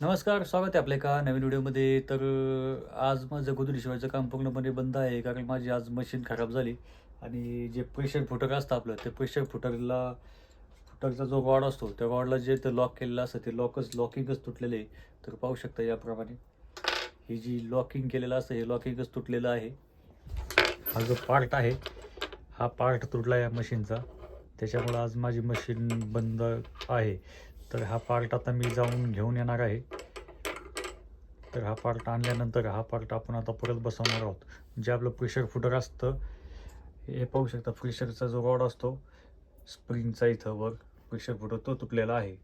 नमस्कार स्वागत आहे आपल्या एका नवीन व्हिडिओमध्ये. तर आज माझं गोधडी शिवायचं काम पूर्णपणे बंद आहे कारण माझी आज मशीन खराब झाली. आणि जे प्रेशर फुटर असतं आपलं ते प्रेशर फुटरला फुटरचा जो रॉड असतो त्या रॉडला जे ते लॉक केलेलं असतं ते लॉकच लॉकिंगच तुटलेलं आहे. तर पाहू शकता याप्रमाणे. ही जी लॉकिंग केलेलं असतं हे लॉकिंगच तुटलेलं आहे. हा जो पार्ट आहे हा पार्ट तुटला या मशीनचा. त्याच्यामुळं आज माझी मशीन बंद आहे. तर हा पार्ट आता मी जाऊन घेऊन येणार आहे. तर हा पार्ट आणल्यानंतर हा पार्ट आपण आता परत बसवणार आहोत. जे आपलं प्रेशर फुटर असतं हे पाहू शकता प्रेशरचा जो रॉड असतो स्प्रिंगचा इथं वर प्रेशर फुटर तो तुटलेला आहे.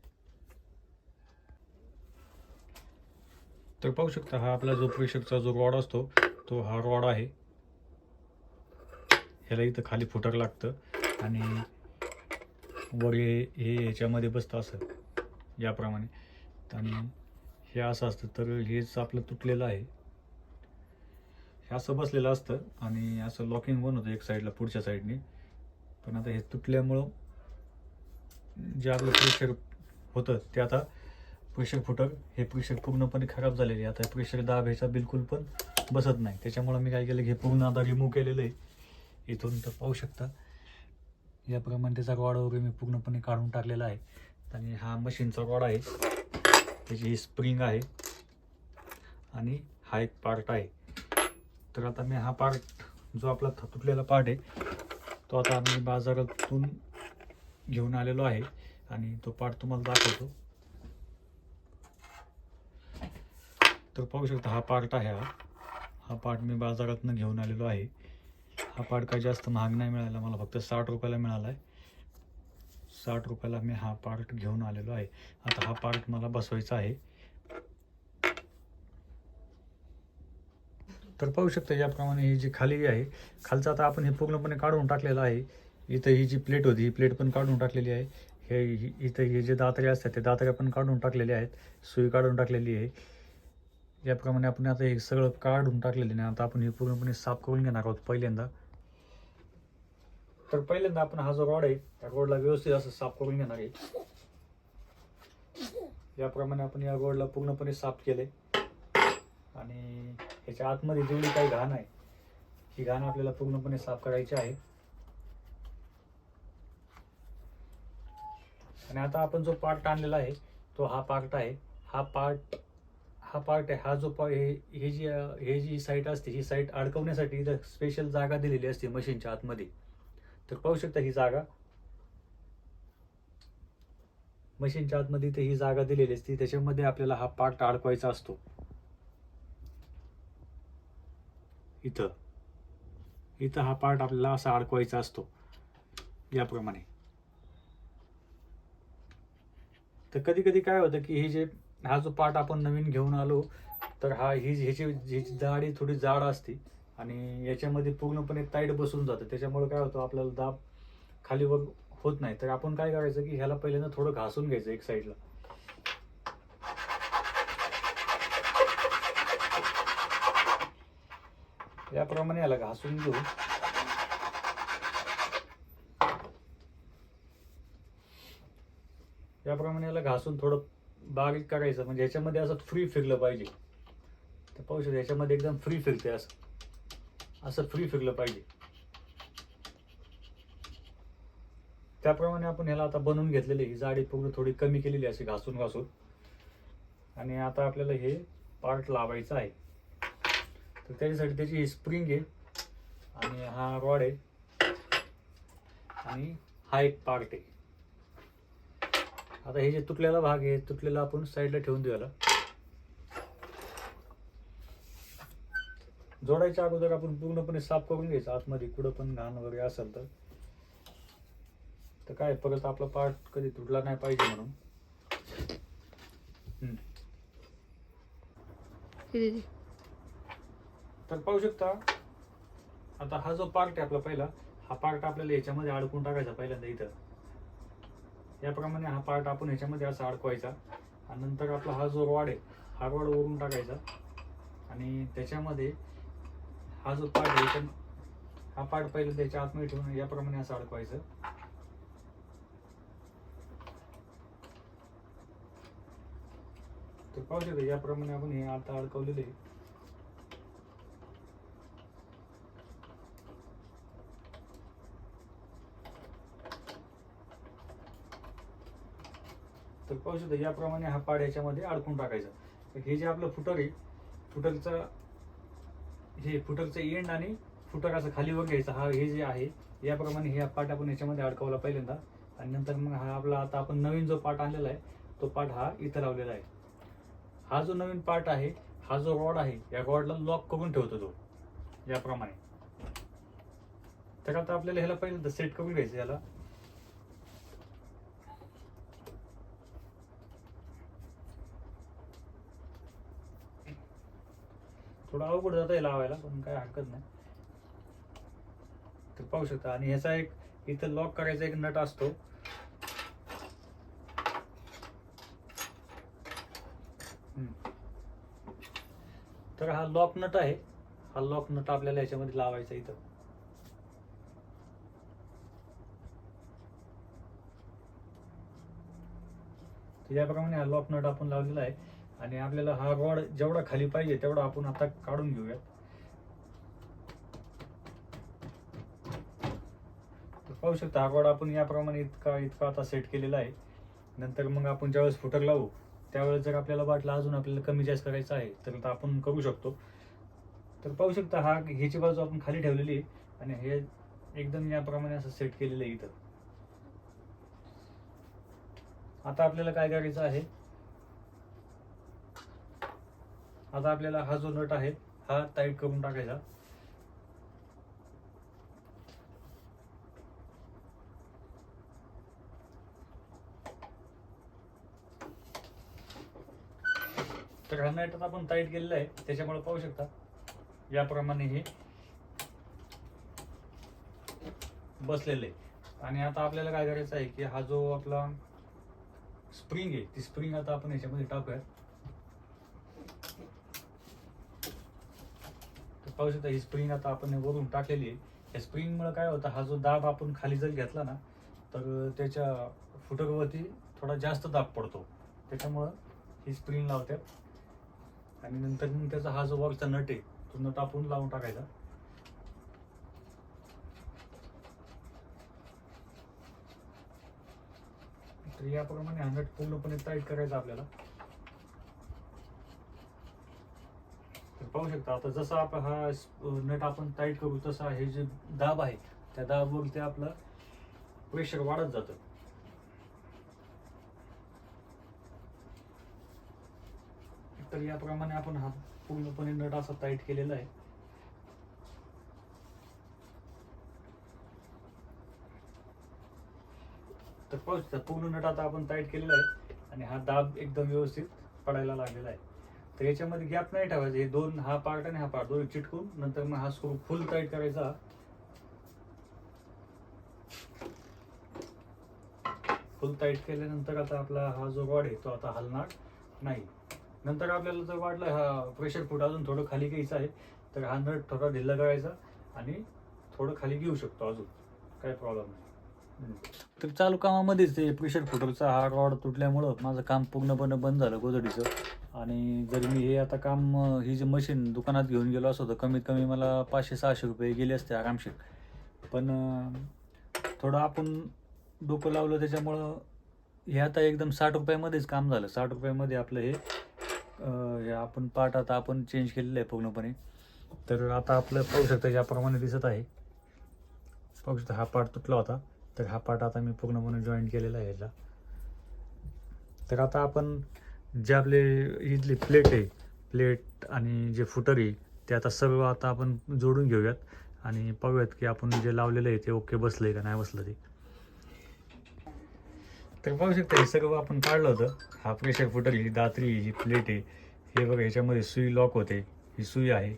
तर पाहू शकता हा आपला जो प्रेशरचा जो रॉड असतो तो हा रॉड आहे. ह्याला इथं खाली फुटर लागतं आणि वर हे हे बसतं असं. याप्रमाणे. आणि हे असं असतं तर हेच आपलं तुटलेलं आहे. हे असं बसलेलं असतं आणि असं लॉकिंग पण होतं एक साईडला पुढच्या साईडने पण आता हे तुटल्यामुळं जे आपलं प्रेशर होतं ते आता प्रेशर फुटक हे प्रेशर पूर्णपणे खराब झालेले आता प्रेशर दाब ह्याचा बिलकुल पण बसत नाही. त्याच्यामुळं मी काय केलं हे पूर्ण आता रिमूव्ह केलेलं आहे. इथून तर पाहू शकता. याप्रमाणे त्याचा रॉड वगैरे मी पूर्णपणे काढून टाकलेला आहे. आणि हा मशीनचा रॉड आहे. त्याची ही स्प्रिंग आहे. आणि हा एक पार्ट आहे. तर आता मी हा पार्ट जो आपला थतुटलेला तुटलेला पार्ट आहे तो आता मी बाजारातून घेऊन आलेलो आहे. आणि तो पार्ट तुम्हाला दाखवतो. तर पाहू शकता हा पार्ट आहे हा. हा पार्ट मी बाजारातून घेऊन आलेलो आहे. हा पार्ट काही जास्त महाग नाही मिळाला. मला फक्त साठ रुपयाला मिळाला आहे साठ रुपयाला मी हा पार्ट घेऊन आलेलो आहे. आता हा पार्ट मला बसवायचा आहे. तर पाहू शकता याप्रमाणे ही जी खाली आहे खालचं आता आपण हे पूर्णपणे काढून टाकलेलं आहे. इथं ही जी प्लेट होती ही प्लेट पण काढून टाकलेली आहे. हे इथं हे जे दातरे असतात ते दातऱ्या पण काढून टाकलेले आहेत. सुई काढून टाकलेली आहे. याप्रमाणे आपण आता हे सगळं काढून टाकलेले नाही आता आपण हे पूर्णपणे साफ करून घेणार आहोत पहिल्यांदा. तर पहिल्यांदा आपण हा जो रॉड आहे त्या रोडला व्यवस्थित असं साफ करून घेणार आहे. याप्रमाणे आपण या रोडला पूर्णपणे साफ केले आणि ह्याच्या आतमध्ये जेवढी काही घाण आहे ही घाण आपल्याला पूर्णपणे साफ करायची आहे. आणि आता आपण जो पार्ट आणलेला आहे तो हा पार्ट आहे. हा पार्ट हा पार्ट आहे. हा जो पा हे हे जी हे जी साईट असते ही साईट अडकवण्यासाठी इथं स्पेशल जागा दिलेली असते मशीनच्या आतमध्ये. तर पाहू शकता ही जागा. मशीनच्या आतमध्ये इथे ही जागा दिलेली असते. त्याच्यामध्ये आपल्याला हा पार्ट अडकवायचा असतो. इथं. इथं हा पार्ट आपल्याला असा अडकवायचा असतो. याप्रमाणे. तर कधी कधी काय होतं की हे जे हा जो पार्ट आपण नवीन घेऊन आलो तर हा ही ह्याची ह्याची जाडी थोडी जाड असते. आणि याच्यामध्ये पूर्णपणे टाईट बसून जातं. त्याच्यामुळे काय होतं आपल्याला दाब खाली वर होत नाही. तर आपण काय करायचं की ह्याला पहिल्यांदा थोडं घासून घ्यायचं एक साईडला. याप्रमाणे याला घासून घेऊ. याप्रमाणे याला घासून थोडं बारीक करायचं. म्हणजे ह्याच्यामध्ये असं फ्री फिरलं पाहिजे. तर पाहू शकतो ह्याच्यामध्ये एकदम फ्री फिरते असं. असं फ्री फिरलं पाहिजे. त्याप्रमाणे आपण ह्याला आता बनवून घेतलेली ही जाडी पूर्ण थोडी कमी केलेली अशी घासून घासून. आणि आता आपल्याला हे पार्ट लावायचं आहे. तर त्याच्यासाठी त्याची ही स्प्रिंग आहे. आणि हा रॉड आहे. आणि हा एक पार्ट आहे. आता हे जे तुटलेला भाग आहे तुटलेला आपण साईडला ठेवून देऊयाला जोडायच्या अगोदर आपण पूर्णपणे साफ करून घ्यायचं. आतमध्ये कुठं पण घाण वगैरे असेल तर. तर काय परत आपला पार्ट कधी तुटला नाही पाहिजे म्हणून. तर पाहू शकता आता हा जो पार्ट आहे आपला पहिला हा पार्ट आपल्याला याच्यामध्ये अडकून टाकायचा पहिल्यांदा इथं. याप्रमाणे हा पार्ट आपण ह्याच्यामध्ये असा अडकवायचा. आणि नंतर आपला हा जो रॉड आहे हा रॉड वरून टाकायचा. आणि त्याच्यामध्ये हा जो पाठ आहे हा पाठ पहिला त्याच्या आतमध्ये ठेवून याप्रमाणे असं अडकवायचं तर पाहू शकतो याप्रमाणे आपण हे आता अडकवलेले आहे. तर पाहू शकतो याप्रमाणे हा पाड याच्यामध्ये अडकून टाकायचा तर हे जे आपलं फुटर आहे फुटरचा हे फुटरचं एंड आणि फुटर असं खाली वर घ्यायचं हा हे जे आहे याप्रमाणे हे पाट आपण याच्यामध्ये अडकवला पहिल्यांदा. आणि नंतर मग हा आपला आता आपण नवीन जो पाट आणलेला आहे तो पाट हा इथं लावलेला आहे. हा जो नवीन पार्ट आहे हा जो रॉड आहे या रॉडला लॉक करून ठेवतो तो याप्रमाणे. त्याकरता आपल्याला ह्याला पहिल्यांदा सेट करून घ्यायचं याला. थोडं अवघड जातं आहे लावायला पण काय हरकत नाही. तर पाहू शकता. आणि ह्याचा एक इथं लॉक करायचा एक नट असतो. तर हा लॉक नट आहे. हा लॉक नट आपल्याला याच्यामध्ये लावायचा इथं. याप्रमाणे हा लॉक नट आपण लावलेला आहे. आणि आपल्याला हा रॉड जेवढा खाली पाहिजे तेवढा आपण आता काढून घेऊयात. तर पाहू शकता हा रॉड आपण याप्रमाणे इतका इतका आता सेट केलेला आहे. नंतर मग आपण ज्यावेळेस फुटर लावू त्यावेळेस जर आपल्याला वाटलं अजून आपल्याला कमी जास्त करायचं आहे तर आपण करू शकतो. तर पाहू शकता हा ह्याची बाजू आपण खाली ठेवलेली आहे आणि हे एकदम याप्रमाणे असं सेट केलेलं आहे इथं. आता आपल्याला काय करायचं आहे? आता आपल्याला हा जो नट आहे हा टाईट करून टाकायचा. तर हा नट आपण टाईट केलेला आहे त्याच्यामुळे पाहू शकता याप्रमाणे हे बसलेलं आहे. आणि आता आपल्याला काय करायचं आहे की हा जो आपला स्प्रिंग आहे ती स्प्रिंग आता आपण याच्यामध्ये टाकूया पाहू शकता ही स्प्रिंग आता आपण वरून टाकलेली आहे. या स्प्रिंगमुळे काय होतं हा जो दाब आपण खाली जर घेतला ना तर त्याच्या फुटरवरती थोडा जास्त दाब पडतो. त्याच्यामुळं ही स्प्रिंग लावतात. आणि नंतर मग त्याचा हा जो वरचा नट आहे तो नट आपण लावून टाकायचा. तर याप्रमाणे हा नट पूर्णपणे टाईट करायचा आपल्याला. पाहू शकता. आता जसा आपण हा नट आपण टाईट करू तसा हे जे दाब आहे त्या दाबवर ते आपलं प्रेशर वाढत जातं. तर याप्रमाणे आपण हा पूर्णपणे नट असा टाईट केलेला आहे. तर पाहू शकता पूर्ण नट आता आपण टाईट केलेला आहे आणि हा दाब एकदम व्यवस्थित पडायला लागलेला आहे. तर याच्यामध्ये गॅप नाही ठेवायचा. हे दोन हा पार्ट आणि हा पार्ट दोन चिटकून नंतर मग हा स्क्रू फुल टाईट करायचा. फुल टाईट केल्यानंतर आता आपला हा जो रॉड आहे तो आता हलणार नाही. नंतर आपल्याला जर वाटलं हा प्रेशर फूट अजून थोडं खाली घ्यायचं आहे तर हा नट थोडा ढिल्ला करायचा आणि थोडं खाली घेऊ शकतो अजून. काही प्रॉब्लेम नाही. तर चालू कामामध्येच ते प्रेशर फुटरचा हा रॉड तुटल्यामुळं माझं काम पूर्णपणे बंद झालं गोधडीचं. आणि जर मी हे आता काम ही जी मशीन दुकानात घेऊन गेलो असो तर कमीत कमी मला पाचशे सहाशे रुपये गेले असते आरामशीर. पण थोडं आपण डोकं लावलं त्याच्यामुळं हे आता एकदम साठ रुपयामध्येच काम झालं. साठ रुपयामध्ये आपलं हे हे आपण पार्ट आता आपण चेंज केलेलं आहे पूर्णपणे. तर आता आपलं पाहू शकता याप्रमाणे दिसत आहे. पाहू शकता हा पार्ट तुटला होता. तर हा पार्ट आता मी पूर्णपणे जॉईन केलेला आहे याला तर आता आपण जे आपले इथली प्लेट आहे प्लेट आणि जे फुटर आहे ते आता सर्व आता आपण जोडून घेऊयात आणि पाहूयात की आपण जे लावलेलं आहे ते ओके बसलं आहे का नाही बसलं ते. तर पाहू शकता हे सर्व आपण काढलं होतं. हा प्रेशर फुटर ही दात्री ही प्लेट आहे. हे बघा ह्याच्यामध्ये सुई लॉक होते. ही सुई आहे.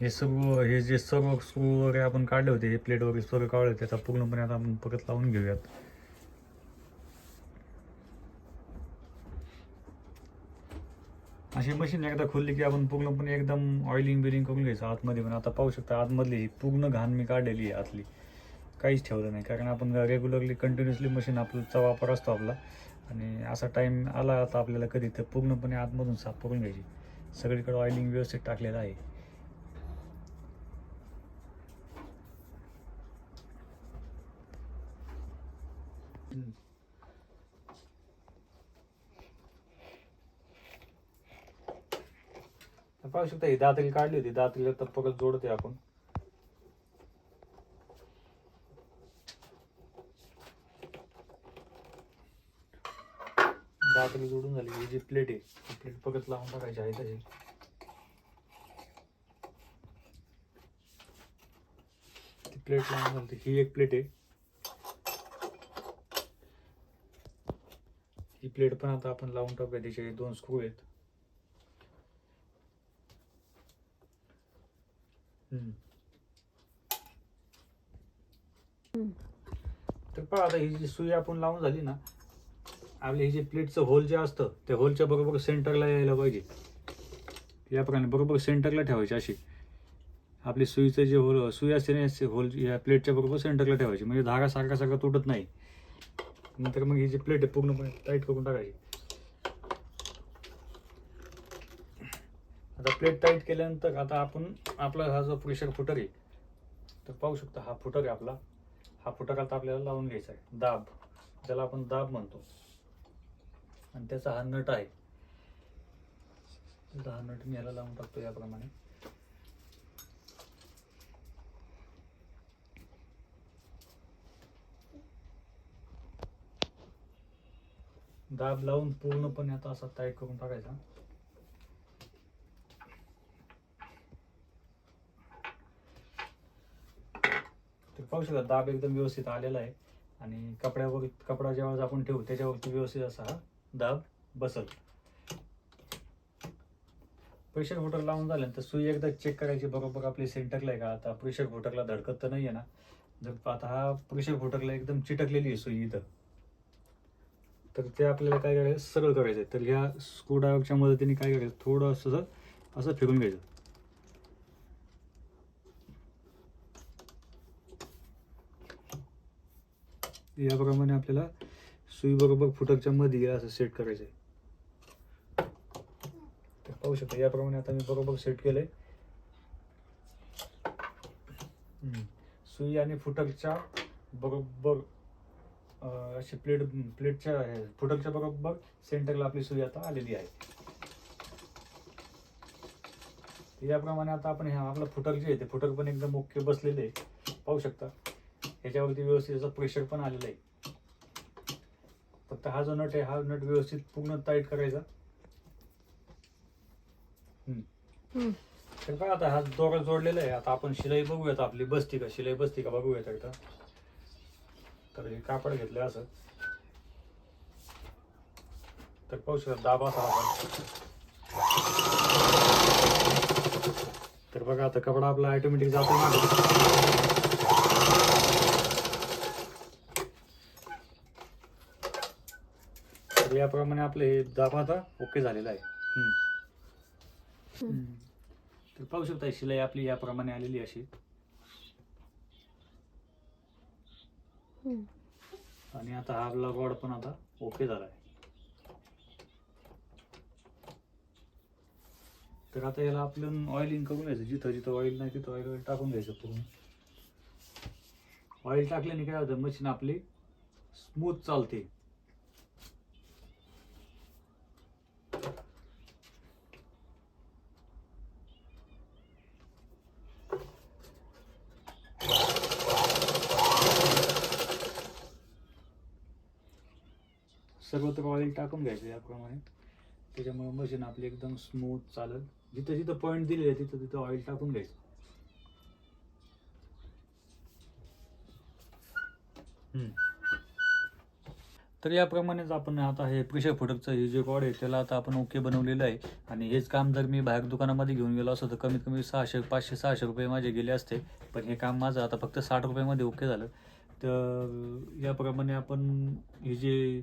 हे सर्व हे जे सर्व स्क्रू वगैरे आपण काढले होते हे प्लेट वगैरे सर्व काढले होते आता पूर्णपणे आता आपण परत लावून घेऊयात. अशी मशीन एकदा खोलली की आपण पूर्णपणे एकदम ऑइलिंग बिलिंग करून घ्यायचं आतमध्ये. पण आता पाहू शकता आतमधली ही पूर्ण घाण मी काढलेली आहे आतली. काहीच ठेवलं नाही. कारण आपण रेग्युलरली कंटिन्युअसली मशीन आपल्याचा वापर असतो आपला. आणि असा टाईम आला आता आपल्याला कधी तर पूर्णपणे आतमधून साफ करून घ्यायची. सगळीकडे ऑइलिंग व्यवस्थित टाकलेलं आहे हम्म. तर पाहू शकता ही दातरी काढली होती. दातरीला तर परत जोडते आपण. दातरी जोडून झाली. ही जी प्लेट आहे ती प्लेट परत लावून टाकायची आहे तशी. ती प्लेट लावून झाली. ही एक प्लेट आहे. ही प्लेट पण आता आपण लावून टाकूया. त्याचे दोन स्क्रू आहेत हम्म. तर पहा आता ही जी सुई आपण लावून झाली ना आपली ही जे प्लेटचं होल जे असतं त्या होलच्या बरोबर सेंटरला यायला पाहिजे. याप्रमाणे बरोबर सेंटरला ठेवायची अशी. आपली सुईचं जे होल सुई असते ना होल या प्लेटच्या बरोबर सेंटरला ठेवायची. म्हणजे धागा सारखा सारखा तुटत नाही. नंतर मग ही जी प्लेट आहे पूर्णपणे टाईट करून टाकायची. आता प्लेट टाईट केल्यानंतर आता आपण आपला हा जो प्रेशर फुटर आहे तर पाहू शकता हा फुटर आहे आपला. हा फुटर आता आपल्याला लावून घ्यायचा आहे. दाब. त्याला आपण दाब म्हणतो. आणि त्याचा हा नट आहे. त्याचा हा नट मी याला लावून टाकतो याप्रमाणे. दाब लावून पूर्णपणे आता असा टाईट करून टाकायचा. पाहू शकता दाब एकदम व्यवस्थित आलेला आहे. आणि कपड्यावर कपडा जेव्हा आपण ठेवू त्याच्यावरती व्यवस्थित असा हा दाब बसल प्रेशर होटर लावून झाल्यानंतर सुई एकदा चेक करायची बरोबर आपली सेंटरला आहे का? आता प्रेशर होटरला धडकत तर नाही आहे ना. जर आता हा प्रेशर होटरला एकदम चिटकलेली आहे सुई इथं तर ते आपल्याला काय करायचं? सरळ करायचं आहे. तर ह्या स्क्रूड्रायव्हरच्या मदतीने काय करायचं? थोडं असं असं फिरून घ्यायचं. याप्रमाणे आपल्याला सुई बरोबर फुटकच्या मध्ये असं सेट करायचं आहे तर पाहू शकता याप्रमाणे आता मी बरोबर सेट केलंय. आहे सुई आणि फुटकच्या बरोबर अशी प्लेट प्लेटच्या फुटकच्या बरोबर सेंटरला आपली सुई आता आलेली आहे. याप्रमाणे आता आपण हे आपलं फुटक जे आहे ते फुटक पण एकदम ओके बसलेले आहे. पाहू शकता. ह्याच्यावरती व्यवस्थित याचं प्रेशर पण आलेलं आहे. फक्त हा जो नट आहे हा नट व्यवस्थित पूर्ण टाईट करायचा. तर काय आता हा दोरा जोडलेला आहे. आता आपण शिलाई बघूयात आपली बसती का शिलाई बसती का बघूयात एकदा. तर हे कापड घेतलं असं. तर पाहू शकता दाब असा आपण. तर बघा आता कपडा आपला ऑटोमॅटिक जातो मागे तर याप्रमाणे आपले हे दाब आता ओके झालेला आहे. हम्म. हम्म. तर पाहू शकता शिलाई आपली याप्रमाणे आलेली अशी. हम्म. आणि आता हा आपला रॉड पण आता ओके झाला आहे. तर आता याला आपलं ऑइलिंग करून घ्यायचं. जिथं जिथं ऑइल नाही तिथं ऑइल टाकून घ्यायचं पूर्ण. ऑइल टाकल्याने काय होतं? मशीन आपली स्मूथ चालते. सर्वत्र ऑइल टाकून घ्यायचं याप्रमाणे. त्याच्यामुळे मशीन आपली एकदम स्मूथ चालेल. जिथं जिथं पॉईंट दिले तिथं तिथं ऑइल टाकून घ्यायचं. हम्म. तर याप्रमाणेच आपण आता हे प्रेशर फुटकचं हे जे रॉड आहे त्याला आता आपण ओके बनवलेलं आहे. आणि हेच काम जर मी बाहेर दुकानामध्ये घेऊन गेलो असतो तर कमीत कमी सहाशे पाचशे सहाशे रुपये माझे गेले असते. पण हे काम माझं आता फक्त साठ रुपयामध्ये ओके झालं. तर याप्रमाणे आपण हे जे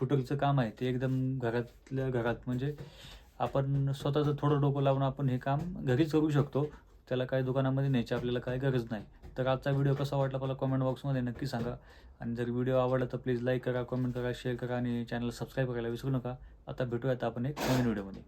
फुटलचं काम आहे ते एकदम घरातल्या घरात. म्हणजे आपण स्वतःचं थोडं डोकं लावून आपण हे काम घरीच करू शकतो. त्याला काही दुकानामध्ये न्यायची आपल्याला काही गरज नाही. तर आजचा व्हिडिओ कसा वाटला मला कॉमेंट बॉक्समध्ये नक्की सांगा. आणि जर व्हिडिओ आवडला तर प्लीज लाईक करा कॉमेंट करा शेअर करा आणि चॅनल सबस्क्राईब करायला विसरू नका. आता भेटूयात आपण एक नवीन व्हिडिओमध्ये.